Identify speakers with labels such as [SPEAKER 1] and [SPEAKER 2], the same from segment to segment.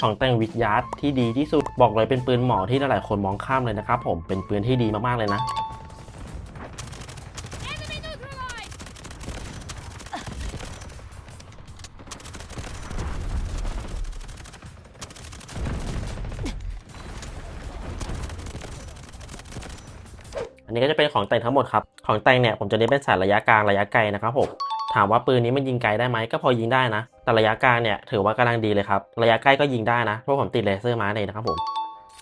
[SPEAKER 1] ของแต่งวิทยาร์ดที่ดีที่สุดบอกเลยเป็นปืนหมอที่หลายๆคนมองข้ามเลยนะครับผมเป็นปืนที่ดีมากๆเลยนะอันนี้ก็จะเป็นของแต่งทั้งหมดครับ ของแต่งเนี่ยผมจะเน้นเป็นสายระยะกลางระยะไกลนะครับผมามว่าปืนนี้มันยิงไกลได้ไหมก็พอยิงได้นะ แต่ระยะกลางเนี่ยถือว่ากำลังดีเลยครับ ระยะใกล้ก็ยิงได้นะ เพราะผมติดเลเซอร์มาเลยนะครับผม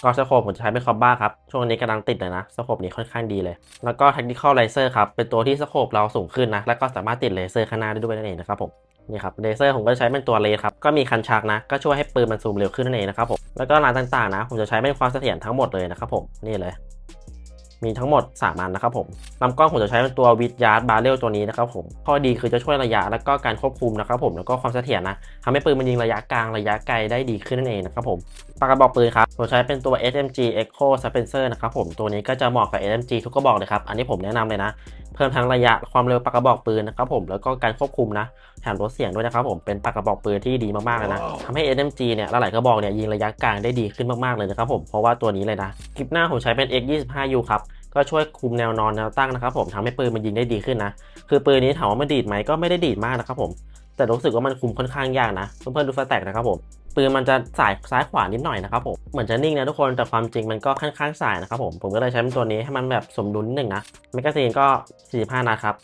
[SPEAKER 1] ก็สโคปผมจะใช้เป็นคอมบ้าครับ ช่วงนี้กำลังติดเลยนะสโคปนี้ค่อนข้างดีเลย แล้วก็ tactical laser ครับ เป็นตัวที่สโคปเราสูงขึ้นนะ แล้วก็สามารถติดเลเซอร์ข้างหน้าได้ด้วยนั่นเองนะครับผม นี่ครับเลเซอร์ผมก็จะใช้เป็นตัวเลสครับ ก็มีคันชักนะ ก็ช่วยให้ปืนมันซูมเร็วขึ้นนั่นเองนะครับผม แล้วก็ลายต่างๆนะ ผมจะใช้เป็นความเสถียรทั้งหมดเลยนะครับผม นี่เลย มีทั้งหมด 3 อันนะครับผมลำกล้องผมจะใช้เป็นตัววิดยาร์ดบาร์เรลตัวนี้นะครับผม ข้อดีคือจะช่วยระยะแล้วก็การควบคุมนะครับผม แล้วก็ความเสถียรนะทำให้ปืนมันยิงระยะกลางระยะไกลได้ดีขึ้นนั่นเองนะครับผมปากกระบอกปืนครับผมใช้เป็นตัว SMG Echo Spencer นะครับผม ตัวนี้ก็จะเหมาะกับ SMG ทุกกระบอกเลยครับ อันนี้ผมแนะนำเลยนะ เพิ่มทั้งระยะความเร็วปากกระบอกปืนนะครับผมแล้วก็การควบคุมนะแถมลดเสียงด้วยนะครับผมเป็นปากกระบอกปืนที่ดีมากๆเลยนะทำให้ SMG เนี่ยหลายๆกระบอกเนี่ยยิงระยะกลางได้ดีขึ้นมากๆเลยนะครับผมเพราะว่าตัวนี้เลยนะคลิปหน้าผมใช้เป็น X25U ครับก็ช่วยคุมแนวนอนแนวตั้งนะครับผมทำให้ปืนมันยิงได้ดีขึ้นนะคือปืนนี้ถามว่ามันดีดไหมก็ไม่ได้ดีดมากนะครับผมแต่รู้สึกว่ามันคุมค่อนข้างยากนะเพื่อนๆดูสแต็กนะครับผม ปืนมันจะสายซ้ายขวานิดหน่อยนะครับผมเหมือนจะนิ่งนะทุกคนแต่ความจริงมันก็ค่อนข้างสายนะครับผมผมก็เลยใช้เป็นตัวนี้ให้มันแบบสมดุลนิดหนึ่งนะแมกกาซีนก็ 45นัดครับ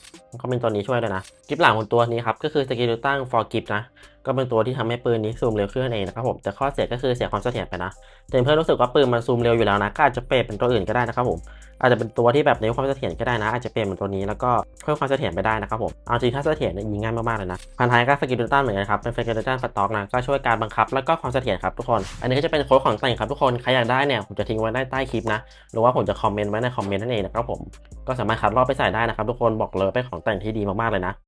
[SPEAKER 1] ก็เป็นตัวนี้ช่วยเลยนะกิฟหลังของตัวนี้ครับก็คือสกิลตั้ง for gift นะ ก็เป็นตัวที่ทำให้ปืนนี้ซูมเร็วขึ้นเองนะครับผมแต่ข้อเสียก็คือเสียความเสถียรไปนะแต่เพื่อนรู้สึกว่าปืนมันซูมเร็วอยู่แล้วนะก็อาจจะเปลี่ยนเป็นตัวอื่นก็ได้นะครับผมอาจจะเป็นตัวที่แบบเน้นความเสถียรก็ได้นะ อาจจะเปลี่ยนเป็นตัวนี้แล้วก็เพิ่มความเสถียรไปได้นะครับผมเอาจริงถ้าเสถียรเนี่ยยิงง่ายมากๆเลยนะพันท้ายก็สกิลตันเหมือนกันครับเป็นสกิลตันสต็อกนะก็ช่วยการบังคับแล้วก็ความเสถียรครับทุกคน อันนี้ก็จะเป็นโค้ดของแต่งครับทุกคนใครอยากได้เนี่ยผมจะทิ้งไว้ใต้ใต้คลิปนะหรือว่าผมจะคอมเมนต์ไว้ในคอมเมนต์นั่นเองนะครับผมก็สามารถคัดลอกไปใส่ได้นะครับทุกคนบอกเลยเป็นของแต่งที่ดีมากๆเลยนะ